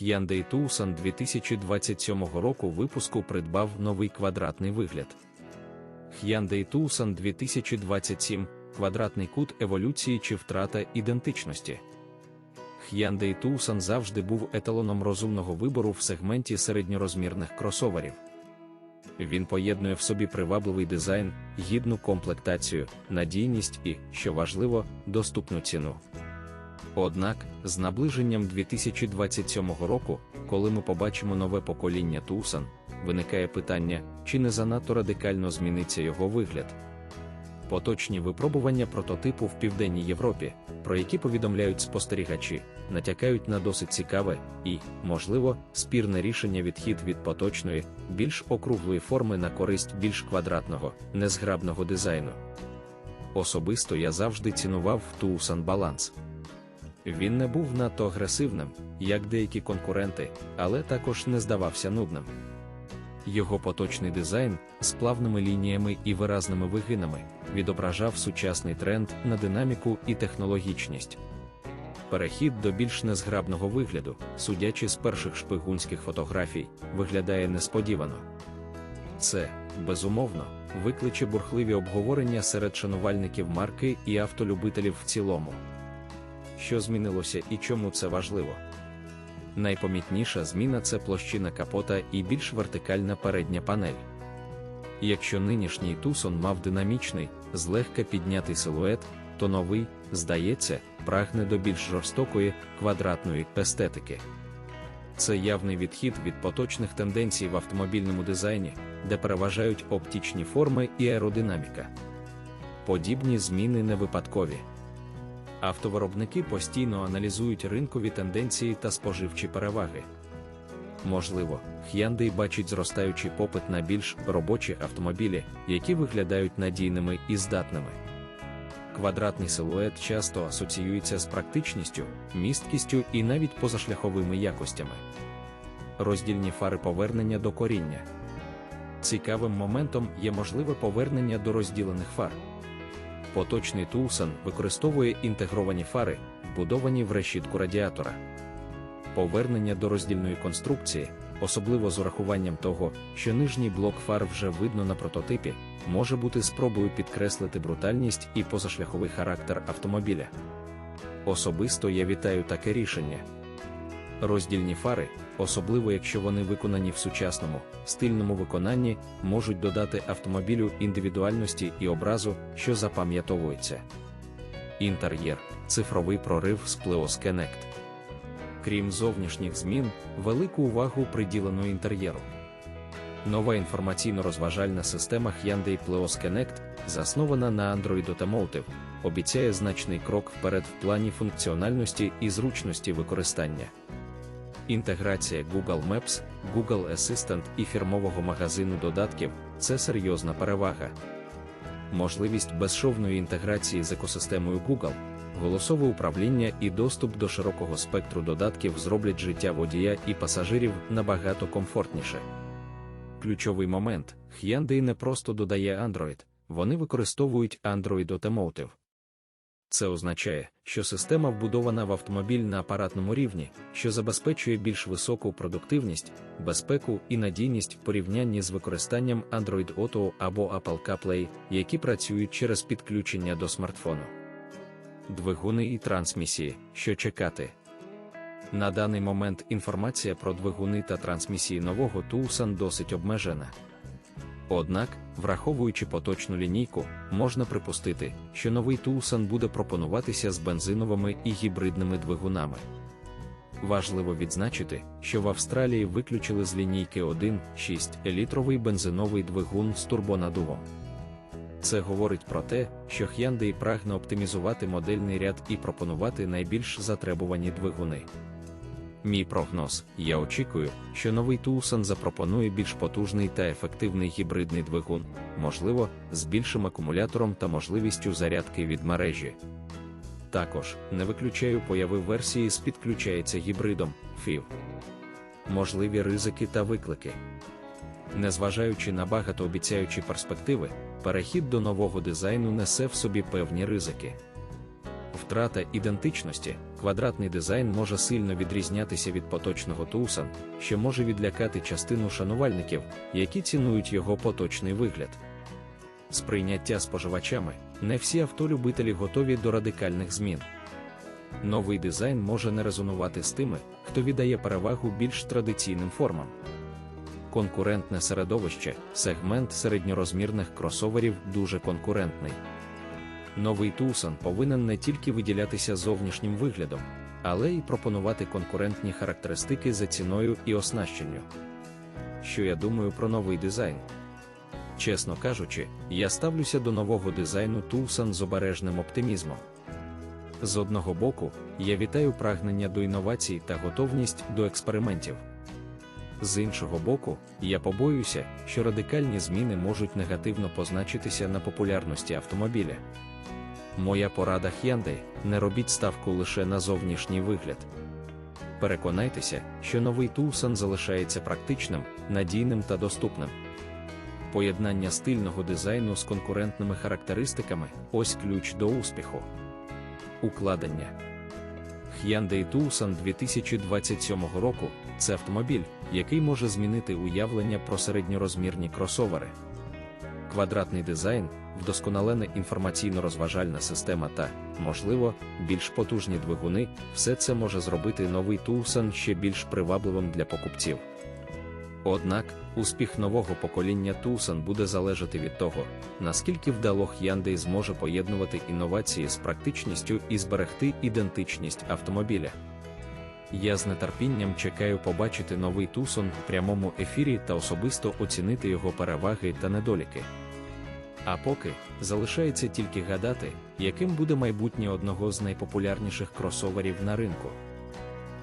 Hyundai Tucson 2027 року випуску придбав новий квадратний вигляд. Hyundai Tucson 2027 квадратний кут еволюції чи втрата ідентичності. Hyundai Tucson завжди був еталоном розумного вибору в сегменті середньорозмірних кросоверів. Він поєднує в собі привабливий дизайн, гідну комплектацію, надійність і, що важливо, доступну ціну. Однак, з наближенням 2027 року, коли ми побачимо нове покоління Tucson, виникає питання, чи не занадто радикально зміниться його вигляд. Поточні випробування прототипу в Південній Європі, про які повідомляють спостерігачі, натякають на досить цікаве і, можливо, спірне рішення відхід від поточної, більш округлої форми на користь більш квадратного, незграбного дизайну. Особисто я завжди цінував Tucson баланс. Він не був надто агресивним, як деякі конкуренти, але також не здавався нудним. Його поточний дизайн з плавними лініями і виразними вигинами відображав сучасний тренд на динаміку і технологічність. Перехід до більш незграбного вигляду, судячи з перших шпигунських фотографій, виглядає несподівано. Це, безумовно, викличе бурхливі обговорення серед шанувальників марки і автолюбителів в цілому. Що змінилося і чому це важливо? Найпомітніша зміна це площина капота і більш вертикальна передня панель. Якщо нинішній Тусон мав динамічний, злегка піднятий силует, то новий, здається, прагне до більш жорстокої, квадратної естетики. Це явний відхід від поточних тенденцій в автомобільному дизайні, де переважають оптичні форми і аеродинаміка. Подібні зміни не випадкові. Автовиробники постійно аналізують ринкові тенденції та споживчі переваги. Можливо, Hyundai бачить зростаючий попит на більш робочі автомобілі, які виглядають надійними і здатними. Квадратний силует часто асоціюється з практичністю, місткістю і навіть позашляховими якостями. Роздільні фари повернення до коріння. Цікавим моментом є можливе повернення до розділених фар. Поточний Tucson використовує інтегровані фари, вбудовані в решітку радіатора. Повернення до роздільної конструкції, особливо з урахуванням того, що нижній блок фар вже видно на прототипі, може бути спробою підкреслити брутальність і позашляховий характер автомобіля. Особисто я вітаю таке рішення. Роздільні фари, особливо якщо вони виконані в сучасному, стильному виконанні, можуть додати автомобілю індивідуальності і образу, що запам'ятовується. Інтер'єр цифровий прорив з Pleos Connect. Крім зовнішніх змін, велику увагу приділено інтер'єру. Нова інформаційно-розважальна система Hyundai Pleos Connect, заснована на Android Automotive, обіцяє значний крок вперед в плані функціональності і зручності використання. Інтеграція Google Maps, Google Assistant і фірмового магазину додатків це серйозна перевага. Можливість безшовної інтеграції з екосистемою Google, голосове управління і доступ до широкого спектру додатків зроблять життя водія і пасажирів набагато комфортніше. Ключовий момент: Hyundai не просто додає Android, вони використовують Android Automotive. Це означає, що система вбудована в автомобіль на апаратному рівні, що забезпечує більш високу продуктивність, безпеку і надійність в порівнянні з використанням Android Auto або Apple CarPlay, які працюють через підключення до смартфону. Двигуни і трансмісії, що чекати. На даний момент інформація про двигуни та трансмісії нового Tucson досить обмежена. Однак, враховуючи поточну лінійку, можна припустити, що новий Tucson буде пропонуватися з бензиновими і гібридними двигунами. Важливо відзначити, що в Австралії виключили з лінійки 1,6 літровий бензиновий двигун з турбонадувом. Це говорить про те, що Hyundai прагне оптимізувати модельний ряд і пропонувати найбільш затребувані двигуни. Мій прогноз: я очікую, що новий Tucson запропонує більш потужний та ефективний гібридний двигун, можливо, з більшим акумулятором та можливістю зарядки від мережі. Також не виключаю появи версії з підключається гібридом FIV. Можливі ризики та виклики. Незважаючи на багатообіцяючі перспективи, перехід до нового дизайну несе в собі певні ризики. Втрата ідентичності, квадратний дизайн може сильно відрізнятися від поточного Tucson, що може відлякати частину шанувальників, які цінують його поточний вигляд. Сприйняття споживачами не всі автолюбителі готові до радикальних змін. Новий дизайн може не резонувати з тими, хто віддає перевагу більш традиційним формам. Конкурентне середовище, сегмент середньорозмірних кросоверів дуже конкурентний. Новий Tucson повинен не тільки виділятися зовнішнім виглядом, але й пропонувати конкурентні характеристики за ціною і оснащенню. Що я думаю про новий дизайн? Чесно кажучи, я ставлюся до нового дизайну Tucson з обережним оптимізмом. З одного боку, я вітаю прагнення до інновацій та готовність до експериментів. З іншого боку, я побоююся, що радикальні зміни можуть негативно позначитися на популярності автомобіля. Моя порада Hyundai – не робіть ставку лише на зовнішній вигляд. Переконайтеся, що новий Tucson залишається практичним, надійним та доступним. Поєднання стильного дизайну з конкурентними характеристиками ось ключ до успіху. Укладення Hyundai Tucson 2027 року це автомобіль, який може змінити уявлення про середньорозмірні кросовери. Квадратний дизайн, вдосконалена інформаційно-розважальна система та, можливо, більш потужні двигуни все це може зробити новий Tucson ще більш привабливим для покупців. Однак, успіх нового покоління Tucson буде залежати від того, наскільки вдало Hyundai зможе поєднувати інновації з практичністю і зберегти ідентичність автомобіля. Я з нетерпінням чекаю побачити новий Тусон в прямому ефірі та особисто оцінити його переваги та недоліки. А поки залишається тільки гадати, яким буде майбутнє одного з найпопулярніших кросоверів на ринку.